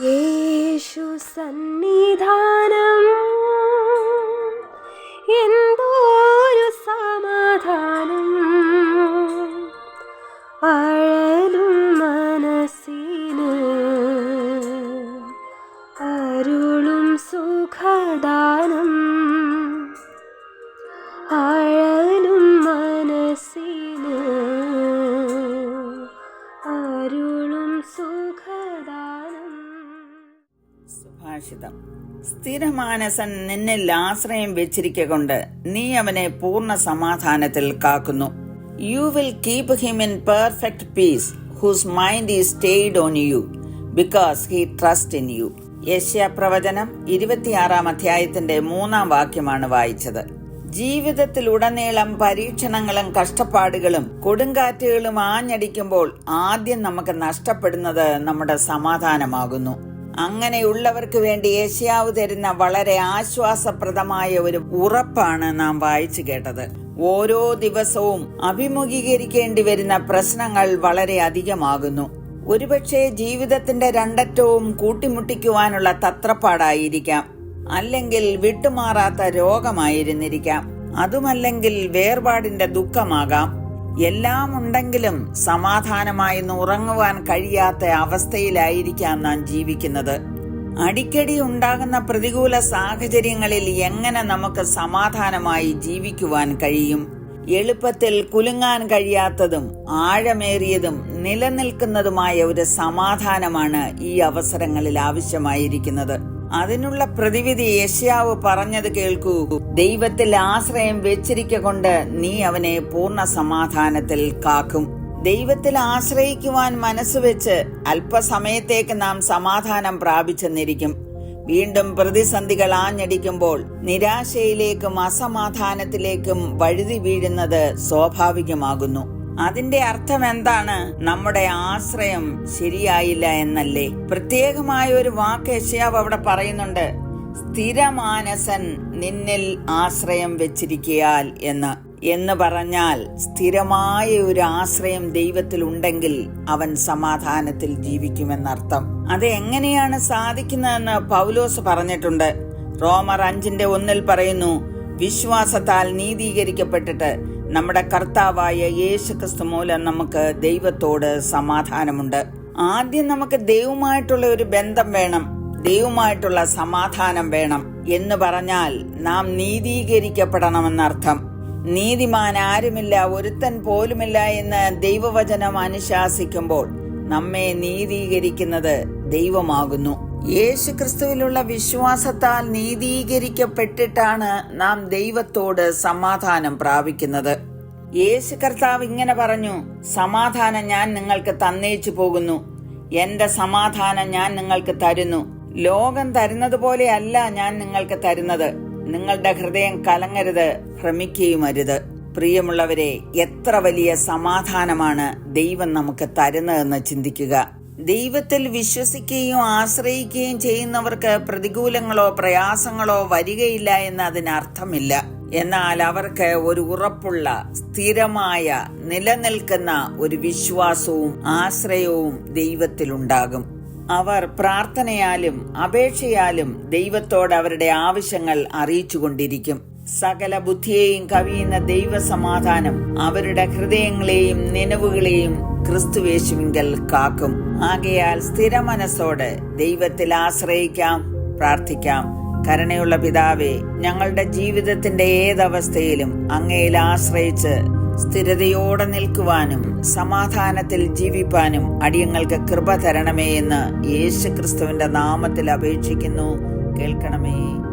യേശു സന്നിധാനം. എന്തോരു സമാധാനം. അഴലും മനസ്സിന്. അരുളും സുഖദാനം. അഴലും സുഭാഷിതം സ്ഥിരമാനസൻ നിന്നിൽ ആശ്രയം വെച്ചിരിക്കൊണ്ട് നീ അവനെ പൂർണ സമാധാനത്തിൽ കാക്കുന്നു. You will keep him in perfect peace whose mind is stayed on you because he trust in you യശ്യ പ്രവചനം ഇരുപത്തിയാറാം അധ്യായത്തിന്റെ മൂന്നാം വാക്യമാണ് വായിച്ചത്. ജീവിതത്തിലുടനീളം പരീക്ഷണങ്ങളും കഷ്ടപ്പാടുകളും കൊടുങ്കാറ്റുകളും ആഞ്ഞടിക്കുമ്പോൾ ആദ്യം നമുക്ക് നഷ്ടപ്പെടുന്നത് നമ്മുടെ സമാധാനമാകുന്നു. അങ്ങനെയുള്ളവർക്ക് വേണ്ടി ഏഷ്യാവ് തരുന്ന വളരെ ആശ്വാസപ്രദമായ ഒരു ഉറപ്പാണ് നാം വായിച്ചു കേട്ടത്. ഓരോ ദിവസവും അഭിമുഖീകരിക്കേണ്ടി വരുന്ന പ്രശ്നങ്ങൾ വളരെ അധികമാകുന്നു. ഒരുപക്ഷെ ജീവിതത്തിന്റെ രണ്ടറ്റവും കൂട്ടിമുട്ടിക്കുവാനുള്ള തത്രപ്പാടായിരിക്കാം. അല്ലെങ്കിൽ വിട്ടുമാറാത്ത രോഗമായിരുന്നിരിക്കാം. അതുമല്ലെങ്കിൽ വേർപാടിന്റെ ദുഃഖമാകാം. എല്ലാം ഉണ്ടെങ്കിലും സമാധാനമായി ഉറങ്ങുവാൻ കഴിയാത്ത അവസ്ഥയിലായിരിക്കാം നാം ജീവിക്കുന്നത്. അടിക്കടി ഉണ്ടാകുന്ന പ്രതികൂല സാഹചര്യങ്ങളിൽ എങ്ങനെ നമുക്ക് സമാധാനമായി ജീവിക്കുവാൻ കഴിയും? എളുപ്പത്തിൽ കുലുങ്ങാൻ കഴിയാത്തതും ആഴമേറിയതും നിലനിൽക്കുന്നതുമായ ഒരു സമാധാനമാണ് ഈ അവസരങ്ങളിൽ ആവശ്യമായിരിക്കുന്നത്. അതിനുള്ള പ്രതിവിധി യശ്യാവ് പറഞ്ഞത് കേൾക്കൂ. ദൈവത്തിൽ ആശ്രയം വെച്ചിരിക്കൊണ്ട് നീ അവനെ പൂർണ സമാധാനത്തിൽ കാക്കും. ദൈവത്തിൽ ആശ്രയിക്കുവാൻ മനസ്സ് വെച്ച് അല്പസമയത്തേക്ക് നാം സമാധാനം പ്രാപിച്ചെന്നിരിക്കും. വീണ്ടും പ്രതിസന്ധികൾ ആഞ്ഞടിക്കുമ്പോൾ നിരാശയിലേക്കും അസമാധാനത്തിലേക്കും വഴുതി വീഴുന്നത് സ്വാഭാവികമാകുന്നു. അതിന്റെ അർത്ഥം എന്താണ് നമ്മുടെ ആശ്രയം ശരിയായില്ല എന്നല്ലേ? പ്രത്യേകമായ ഒരു വാക്ക് യശയാവ് അവിടെ പറയുന്നുണ്ട്. സ്ഥിരമാനസൻ നിന്നിൽ ആശ്രയം വെച്ചിരിക്കയാൽ എന്ന്. എന്ന് പറഞ്ഞാൽ സ്ഥിരമായ ഒരു ആശ്രയം ദൈവത്തിൽ ഉണ്ടെങ്കിൽ അവൻ സമാധാനത്തിൽ ജീവിക്കുമെന്നർത്ഥം. അത് എങ്ങനെയാണ് സാധിക്കുന്നതെന്ന് പൗലോസ് പറഞ്ഞിട്ടുണ്ട്. റോമർ അഞ്ചിന്റെ ഒന്നിൽ പറയുന്നു വിശ്വാസത്താൽ നീതീകരിക്കപ്പെട്ടിട്ട് നമ്മുടെ കർത്താവായ യേശു ക്രിസ്തു മൂലം നമുക്ക് ദൈവത്തോട് സമാധാനമുണ്ട്. ആദ്യം നമുക്ക് ദൈവമായിട്ടുള്ള ഒരു ബന്ധം വേണം. ദൈവമായിട്ടുള്ള സമാധാനം വേണം എന്ന് പറഞ്ഞാൽ നാം നീതീകരിക്കപ്പെടണമെന്നർത്ഥം. നീതിമാൻ ആരുമില്ല ഒരുത്തൻ പോലുമില്ല എന്ന് ദൈവവചനം അനുശാസിക്കുമ്പോൾ നമ്മെ നീതീകരിക്കുന്നത് ദൈവമാകുന്നു. യേശു ക്രിസ്തുവിലുള്ള വിശ്വാസത്താൽ നീതീകരിക്കപ്പെട്ടിട്ടാണ് നാം ദൈവത്തോട് സമാധാനം പ്രാപിക്കുന്നത്. യേശു കർത്താവ് ഇങ്ങനെ പറഞ്ഞു സമാധാനം ഞാൻ നിങ്ങൾക്ക് തന്നേച്ചു പോകുന്നു. എന്റെ സമാധാനം ഞാൻ നിങ്ങൾക്ക് തരുന്നു. ലോകം തരുന്നത് പോലെയല്ല ഞാൻ നിങ്ങൾക്ക് തരുന്നത്. നിങ്ങളുടെ ഹൃദയം കലങ്ങരുത് ഭ്രമിക്കുകയും അരുത്. പ്രിയമുള്ളവരെ എത്ര വലിയ സമാധാനമാണ് ദൈവം നമുക്ക് തരുന്നതെന്ന് ചിന്തിക്കുക. ദൈവത്തിൽ വിശ്വസിക്കുകയും ആശ്രയിക്കുകയും ചെയ്യുന്നവർക്ക് പ്രതികൂലങ്ങളോ പ്രയാസങ്ങളോ വരികയില്ല എന്ന് അതിനർത്ഥമില്ല എന്നാൽ അവർക്ക് ഒരു ഉറപ്പുള്ള സ്ഥിരമായ നിലനിൽക്കുന്ന ഒരു വിശ്വാസവും ആശ്രയവും ദൈവത്തിലുണ്ടാകും. അവർ പ്രാർത്ഥനയാലും അപേക്ഷയാലും ദൈവത്തോട് അവരുടെ ആവശ്യങ്ങൾ അറിയിച്ചുകൊണ്ടിരിക്കും. സകല ബുദ്ധിയെയും കവിയുന്ന ദൈവസമാധാനം അവരുടെ ഹൃദയങ്ങളെയും നിലവുകളെയും ക്രിസ്തുവേശുവിങ്കൽ കാക്കും. ആകയാൽ സ്ഥിര മനസ്സോടെ ദൈവത്തിൽ ആശ്രയിക്കാം പ്രാർത്ഥിക്കാം. കരുണയുള്ള പിതാവേ ഞങ്ങളുടെ ജീവിതത്തിന്റെ ഏതവസ്ഥയിലും അങ്ങയിൽ ആശ്രയിച്ച് സ്ഥിരതയോടെ നിൽക്കുവാനും സമാധാനത്തിൽ ജീവിപ്പാനും അടിയങ്ങൾക്ക് കൃപ തരണമേ എന്ന് യേശു ക്രിസ്തുവിന്റെ നാമത്തിൽ അപേക്ഷിക്കുന്നു. കേൾക്കണമേ.